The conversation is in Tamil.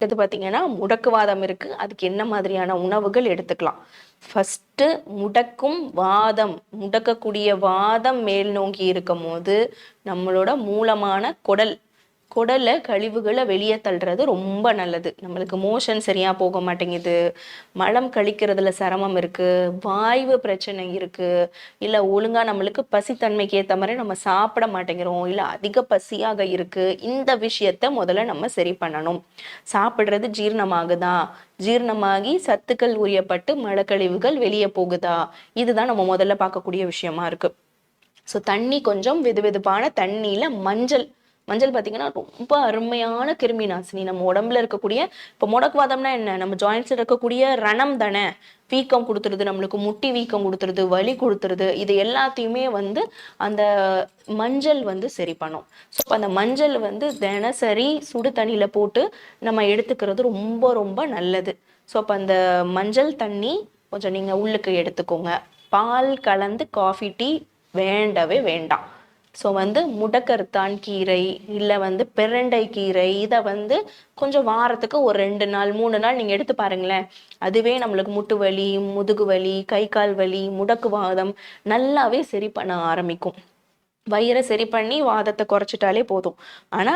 அடுத்தது பார்த்தீங்கன்னா முடக்குவாதம் இருக்குது அதுக்கு என்ன மாதிரியான உணவுகள் எடுத்துக்கலாம். ஃபஸ்ட்டு முடக்கும் வாதம். முடக்கக்கூடிய வாதம் மேல் நோக்கி இருக்கும் போது நம்மளோட மூலமான குடல் குடலை கழிவுகளை வெளியே தள்ளுறது ரொம்ப நல்லது. நம்மளுக்கு மோஷன் சரியாக போக மாட்டேங்குது. மலம் கழிக்கிறதுல சிரமம் இருக்குது வாய்வு பிரச்சனை இருக்குது இல்லை ஒழுங்காக நம்மளுக்கு பசித்தன்மைக்கு ஏற்ற மாதிரி நம்ம சாப்பிட மாட்டேங்கிறோம். இல்லை அதிக பசியாக இருக்குது இந்த விஷயத்த முதல்ல நம்ம சரி பண்ணணும். சாப்பிட்றது ஜீரணமாகுதா? ஜீரணமாகி சத்துக்கள் உரியப்பட்டு மலக்கழிவுகள் வெளியே போகுதா? இதுதான் நம்ம முதல்ல பார்க்கக்கூடிய விஷயமா இருக்குது ஸோ தண்ணி கொஞ்சம் வெதுவெதுப்பான தண்ணியில் மஞ்சள் மஞ்சள் பார்த்தீங்கன்னா ரொம்ப அருமையான கிருமி நாசினி. நம்ம உடம்புல இருக்கக்கூடிய இப்போ முடக்குவாதம்னா என்ன? நம்ம ஜாயின்ஸ்ல இருக்கக்கூடிய ரணம் தானே? வீக்கம் கொடுத்துருது நம்மளுக்கு முட்டி வீக்கம் கொடுத்துருது வலி கொடுத்துருது. இது எல்லாத்தையுமே வந்து அந்த மஞ்சள் வந்து சரி பண்ணும். ஸோ அந்த மஞ்சள் வந்து தினசரி சுடு தண்ணியில் போட்டு நம்ம எடுத்துக்கிறது ரொம்ப ரொம்ப நல்லது. ஸோ அப்போ அந்த மஞ்சள் தண்ணி கொஞ்சம் நீங்கள் உள்ளுக்கு எடுத்துக்கோங்க. பால் கலந்து காஃபி டீ வேண்டவே வேண்டாம். ஸோ வந்து முடக்கருத்தான் கீரை இல்லை வந்து பிரண்டை கீரை இதை வந்து கொஞ்சம் வாரத்துக்கு ஒரு ரெண்டு நாள் மூணு நாள் நீங்கள் எடுத்து பாருங்களேன். அதுவே நம்மளுக்கு முட்டு வலி முதுகு வலி கை கால் வலி முடக்குவாதம் நல்லாவே சரி பண்ண ஆரம்பிக்கும். வயிறை சரி பண்ணி வாதத்தை குறைச்சிட்டாலே போதும். ஆனால்